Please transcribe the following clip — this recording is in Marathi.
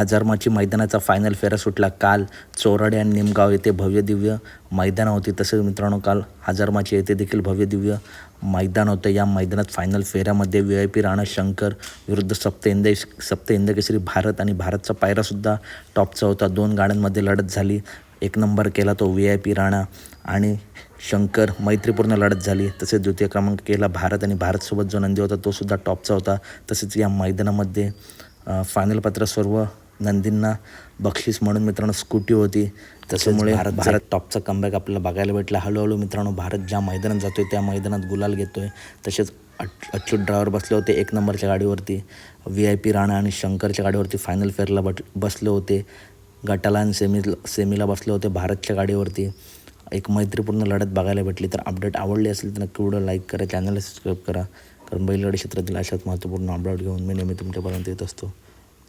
हजारमाची मैदानाचा फायनल फेरा सुटला. काल चोराडे आणि निमगाव येथे भव्य दिव्य मैदान होती. तसेच मित्रांनो काल हजारमाची येथे देखील भव्य दिव्य मैदान होतं. या मैदानात final फेऱ्यामध्ये V I P Rana Shankar विरुद्ध सप्त इंद सप्त इंदकेसरी भारत आणि भारतचा पायरासुद्धा टॉपचा होता. दोन गाड्यांमध्ये लढत झाली. एक नंबर केला तो व्ही आय पी राणा आणि शंकर मैत्रीपूर्ण लढत झाली. तसेच द्वितीय क्रमांक केला भारत आणि भारतसोबत जो नंदी होता तोसुद्धा टॉपचा होता. तसेच या मैदानामध्ये फायनल पात्र सर्व नंदींना बक्षीस म्हणून मित्रांनो स्कूटी होती. त्याच्यामुळे भारत भारत टॉपचा कमबॅक आपल्याला बघायला भेटला. हळूहळू मित्रांनो भारत ज्या मैदानात जातोय त्या मैदानात गुलाल घेतोय. तसेच अच- अच्युत ड्रायव्हर बसले होते एक नंबरच्या गाडीवरती. व्ही आय पी राणा आणि शंकरच्या गाडीवरती फायनल फेअरला बट बसले होते. गटाला आणि सेमी सेमीला बसले होते भारतच्या गाडीवरती. एक मैत्रीपूर्ण लढत बघायला भेटली. तर अपडेट आवडली असेल तर नक्की व्हिडिओ लाईक करा चॅनलला सबस्क्राईब करा. कारण बैलगाडी क्षेत्रातील अशाच महत्त्वपूर्ण अपडेट घेऊन मी नेहमी तुमच्यापर्यंत येत असतो.